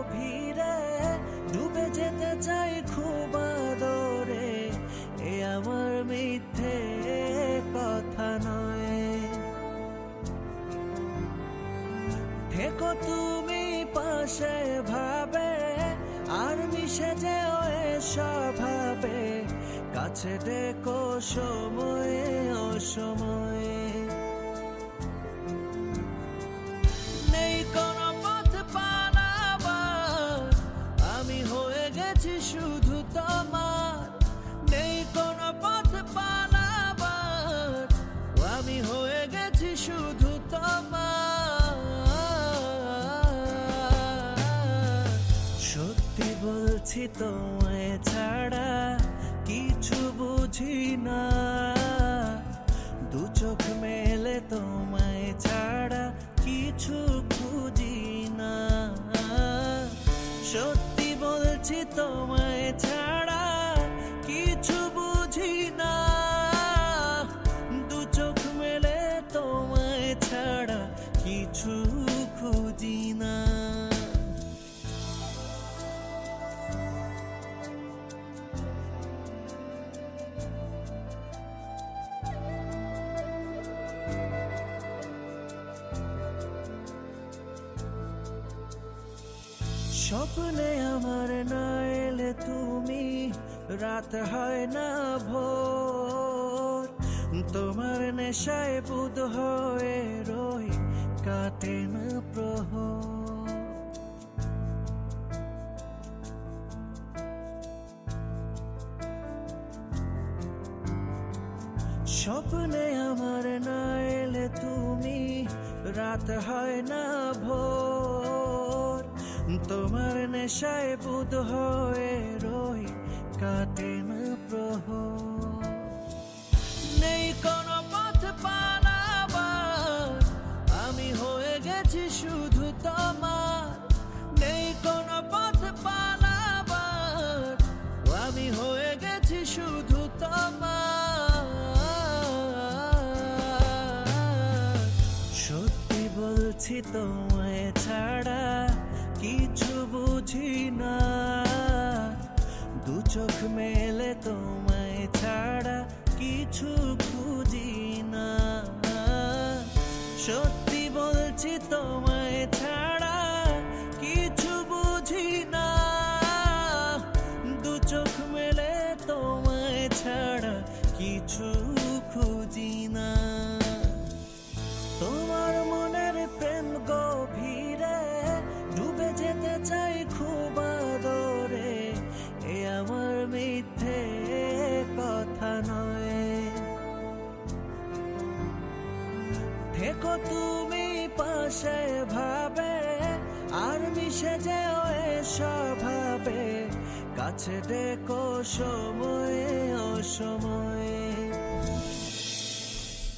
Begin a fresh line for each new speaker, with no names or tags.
গভীরে ডুবে যেতে চাই খুব আদরে। এ আমার মিথ্যে কথা নয়। থেকো তুমি পাশে ভাবে, আর মিশে যেও স্বভাবে কাছে দেখো সময়ে অসময়। বলছি তোমায় ছাড়া, কিছু বুঝি না। দু চোখ মেলে তোমায় ছাড়া, কিছু বুঝি না। সত্যি বলছি তোমায় ছাড়া স্বপ্নে আমার না এলে তুমি রাত হয় না ভোর। তোমার নেশায় বুধ হয়ে রই কাটে না প্রহর। স্বপ্নে আমার না এলে তুমি রাত হয় না ভোর। তোমার নেশায় বুধ হয়ে রই কাটে না প্রহর নেই কোনো পথ পালাবার, আমি হয়ে গেছি শুধু তোমার। নেই কোনো পথ পালাবার, আমি হয়ে গেছি শুধু তোমার। সত্যি বলছি তোমায় ছাড়া কিছু বুঝি না। দু চোখ মেলে তোমায় ছাড়া কিছু খুঁজি না। সত্যি বলছি তোমায় ছাড়া থেকো তুমি পাশে ভাবে আর মিশে যেও স্বভাবে কাছে ডেকো সময়ে অসময়ে।